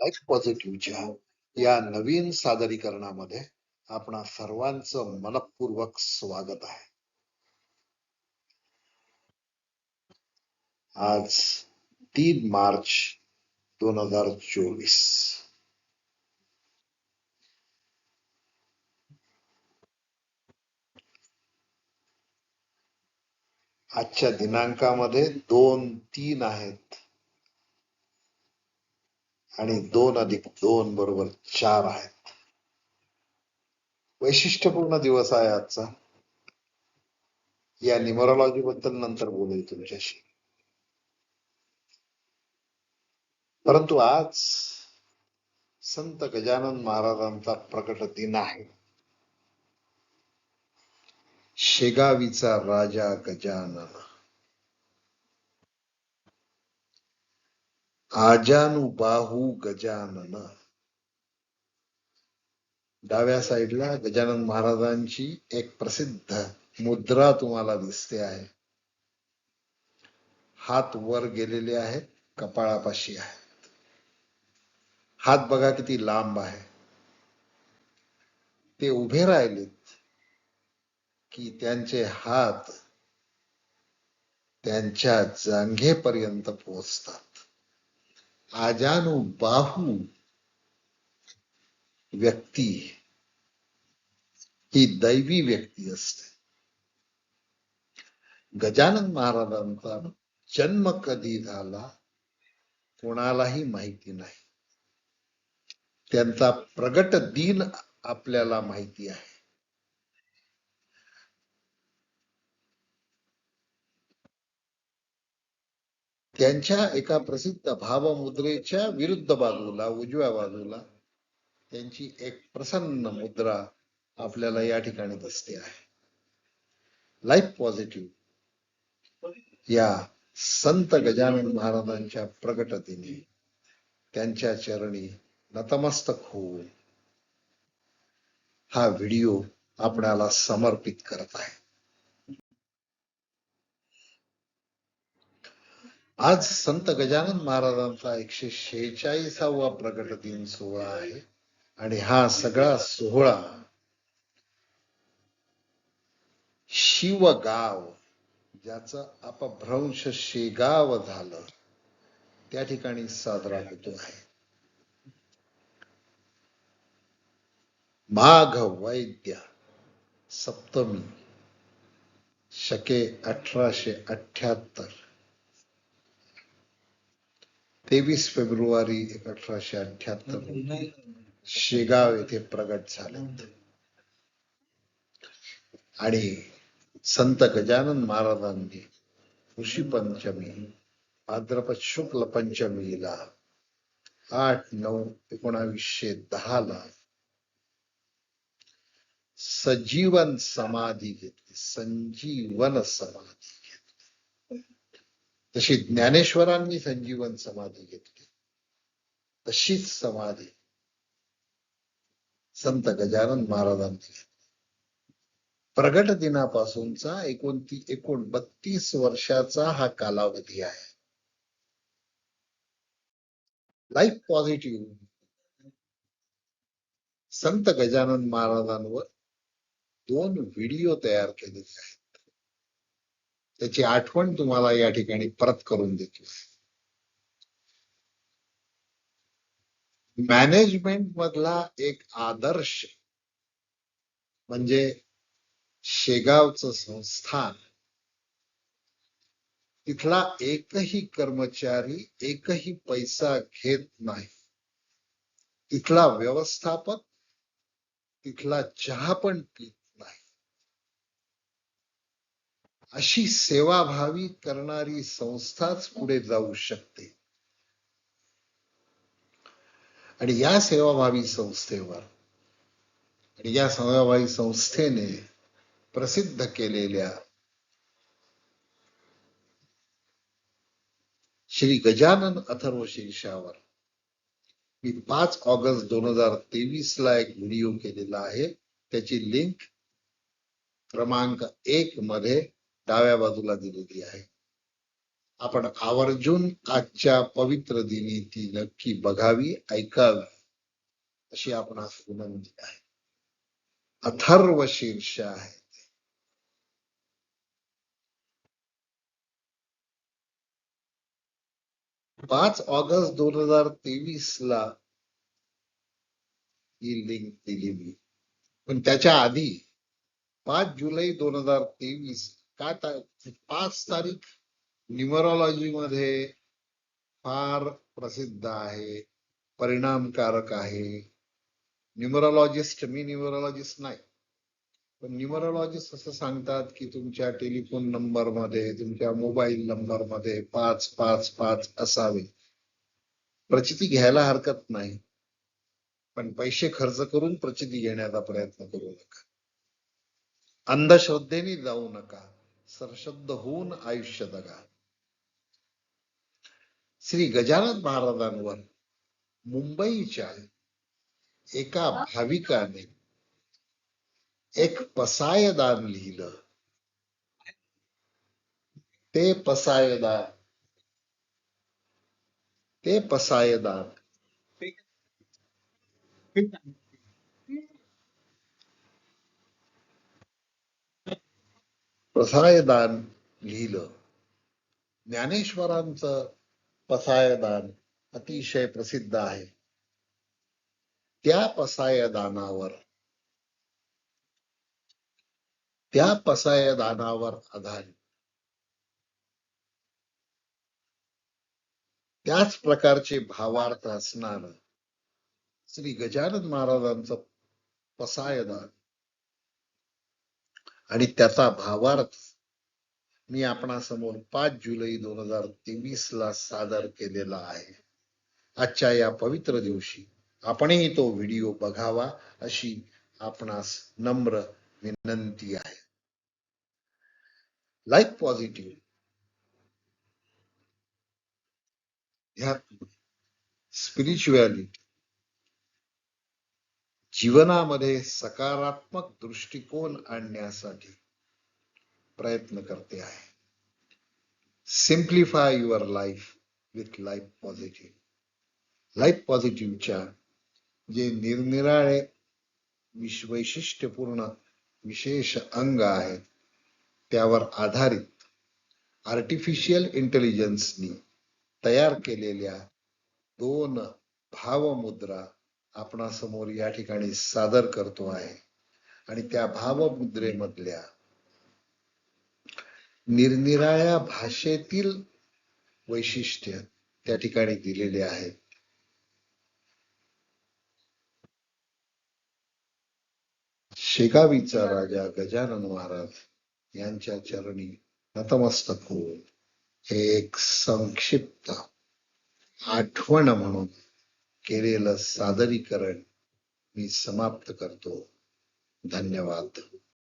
Life पॉझिटिव्हच्या या नवीन सादरीकरणामध्ये आपणा सर्वांचं मनपूर्वक स्वागत आहे. आज तीन मार्च दोन हजार चोवीस. आजच्या दिनांकामध्ये दोन तीन आहेत. आणि दोन अधिक दोन बरोबर चार आहेत. वैशिष्ट्यपूर्ण दिवस आहे आजचा. या न्युमरोलॉजी बद्दल नंतर बोलेल तुमच्याशी. परंतु आज संत गजानन महाराजांचा प्रकट दिन आहे. शेगावीचा राजा गजानन. आजानुबाहू गजानन. डाव्या साईडला गजानन महाराजांची एक प्रसिद्ध मुद्रा तुम्हाला दिसते आहे. हात वर गेलेले आहेत कपाळापाशी आहेत. हात बघा किती लांब आहे. ते उभे राहिलेत की त्यांचे हात त्यांच्या जांघेपर्यंत पोहोचतात. आजानुबाहू व्यक्ती ही दैवी व्यक्ती असते गजानन महाराजांचा जन्म कधी झाला कोणालाही माहिती नाही. त्यांचा प्रगट दिन आपल्याला माहिती आहे. त्यांच्या एका प्रसिद्ध भावमुद्रेच्या विरुद्ध बाजूला उजव्या बाजूला त्यांची एक प्रसन्न मुद्रा आपल्याला या ठिकाणी दिसते आहे. लाईफ पॉझिटिव्ह या संत गजानन महाराजांच्या प्रगटतेने त्यांच्या चरणी नतमस्तक होऊन हा व्हिडिओ आपणाला समर्पित करत आहे. आज संत गजानन महाराजांचा एकशे शेहेचाळीसावा प्रगट दिन सोहळा आहे आणि हा सगळा सोहळा शिवगाव ज्याचं अपभ्रंश शेगाव झालं त्या ठिकाणी साजरा होतो आहे. माघ वैद्य सप्तमी शके अठराशे अठ्याहत्तर. तेवीस फेब्रुवारी अठराशे अठ्याहत्तर शेगाव येथे प्रगट झाले आणि संत गजानन महाराजांनी ऋषी पंचमी भाद्रपद शुक्ल पंचमीला आठ नऊ एकोणावीसशे दहा ला सजीवन समाधी घेतली. संजीवन समाधी. तशी ज्ञानेश्वरांनी संजीवन समाधी घेतली. तशीच समाधी संत गजानन महाराजांनी घेतली. प्रगट दिनापासूनचा एकोणती एकूण बत्तीस वर्षाचा हा कालावधी आहे. लाईफ पॉझिटिव्ह संत गजानन महाराजांवर दोन व्हिडिओ तयार केलेले आहेत. त्याची आठवण तुम्हाला या ठिकाणी परत करून देतो. मॅनेजमेंट मधला एक आदर्श म्हणजे शेगावचं संस्थान तिथला एकही कर्मचारी एकही पैसा घेत नाही. तिथला व्यवस्थापक तिथला चहा पण पित नाही अशी सेवाभावी करणारी संस्थाच पुढे जाऊ शकते. आणि या सेवाभावी संस्थेवर आणि या सेवाभावी संस्थेने प्रसिद्ध केलेल्या श्री गजानन अथर्व शीर्षावर मी पाच ऑगस्ट दोन हजार तेवीस ला एक व्हिडिओ केलेला आहे. त्याची लिंक क्रमांक एक मध्ये डाव्या बाजूला दिलेली आहे. आपण आवर्जून आजच्या पवित्र दिनी ती नक्की बघावी ऐकावी अशी आपण विनंती आहे. अथर्व शीर्ष आहे पाच ऑगस्ट दोन हजार तेवीस ला ही लिंक दिली मी. पण त्याच्या आधी पाच जुलै दोन हजार तेवीस काय पाच तारीख न्युमरॉलॉजी मध्ये फार प्रसिद्ध आहे परिणामकारक आहे. न्युमरॉलॉजिस्ट मी न्युमरॉलॉजिस्ट नाही. पण न्युमरॉलॉजिस्ट असं सांगतात की तुमच्या टेलिफोन नंबरमध्ये तुमच्या मोबाईल नंबरमध्ये पाच पाच पाच असावे. प्रचिती घ्यायला हरकत नाही. पण पैसे खर्च करून प्रचिती घेण्याचा प्रयत्न करू नका. अंधश्रद्धेने जाऊ नका. सरशब्द होऊन आयुष्य जगा श्री गजानन महाराजांवर मुंबईच्या एका भाविकाने एक पसायदान लिहिलं ते पसायदान ते पसायदान पसायदान लिहिलं. ज्ञानेश्वरांचं पसायदान अतिशय प्रसिद्ध आहे. त्या पसायदानावर त्या पसायदानावर आधारित त्याच प्रकारचे भावार्थ असणार श्री गजानन महाराजांचं पसायदान आणि त्याचा भावार्थ मी आपणासमोर पाच जुलै दोन हजार तेवीस ला सादर केलेला आहे. आजच्या या पवित्र दिवशी आपणही तो व्हिडिओ बघावा अशी आपणास नम्र विनंती आहे. लाईक पॉझिटिव्ह ह्या स्पिरिच्युअलिटी जीवनामध्ये सकारात्मक दृष्टिकोन आणण्यासाठी प्रयत्न करते आहे. Simplify your life with life positive life पॉझिटिव्हच्या जे निरनिराळे विश वैशिष्ट्यपूर्ण विशेष अंग आहेत त्यावर आधारित आर्टिफिशियल इंटेलिजन्सनी तयार केलेल्या दोन भावमुद्रा आपणासमोर या ठिकाणी सादर करतो आहे. आणि त्या भावमुद्रेमधल्या निरनिराळ्या भाषेतील वैशिष्ट्य त्या ठिकाणी दिलेले आहेत. शेगावीचा राजा गजानन महाराज यांच्या चरणी नतमस्तक होऊन हे एक संक्षिप्त आठवण म्हणून केलेलं सादरीकरण मी समाप्त करतो. धन्यवाद.